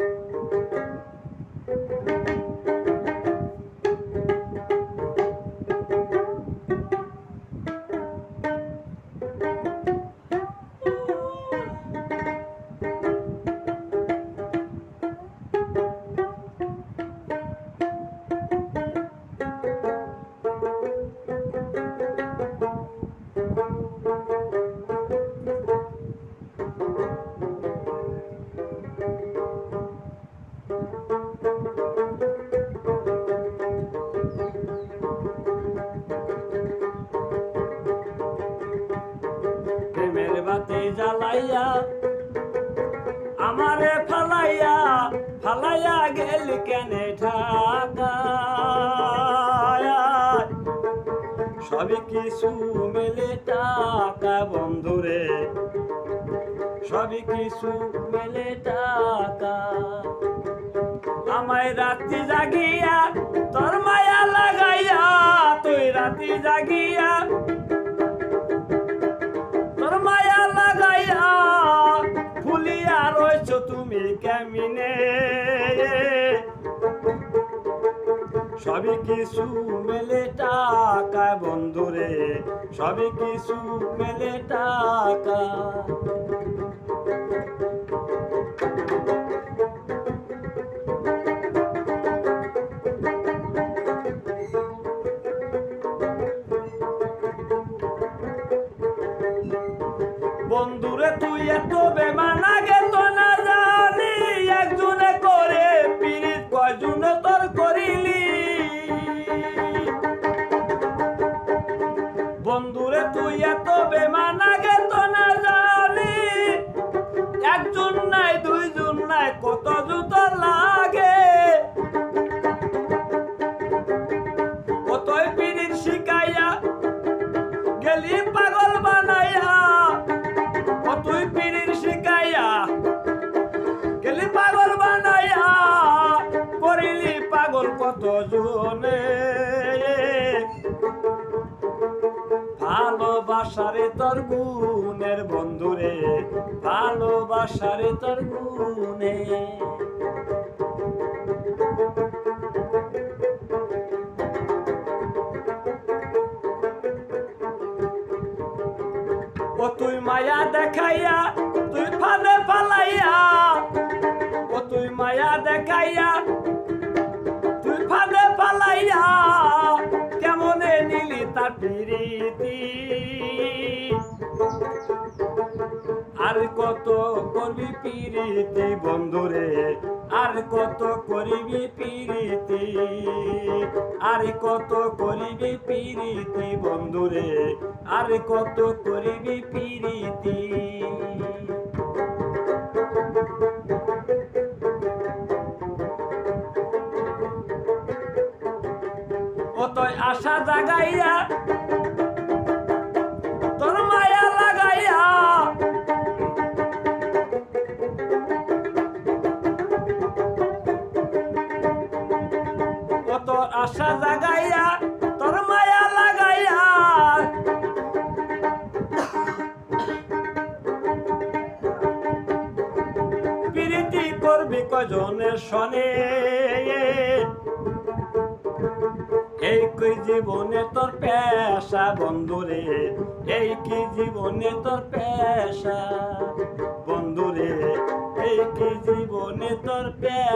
Thank you. ফালাইয়া গেল কেনে ঢাকা সবই কিছু মেলে টাকা বন্ধুরে সবই কিছু মেলে টাকা। আমায় রাত্রি জাগিয়া তোর মায়া লাগাইয়া, তুই রাত্রি জাগিয়া সবই কিছু মেলে টাকা বন্ধুরে সবই কিছু মেলে টাকা। বন্ধুরে তুই এত জনে ভালোবাসারে তোর গুণের বন্ধুরে ভালোবাসারে তোর গুণে। ও তুই মায়া দেখাইয়া পিরিতি আর কত করবি পিরিতি বন্ধুরে? আর কত করিবি পিরিতি? আর কত করিবি পিরিতি বন্ধুরে? আর কত করিবি পিরিতি? আশা জাগাইয়া করবি কজনের এই কি জীবনে তোর পেশা বন্ধুরে এই কি জীবনে তোর পেশা বন্ধুরে এই কি জীবনে তোর পেশা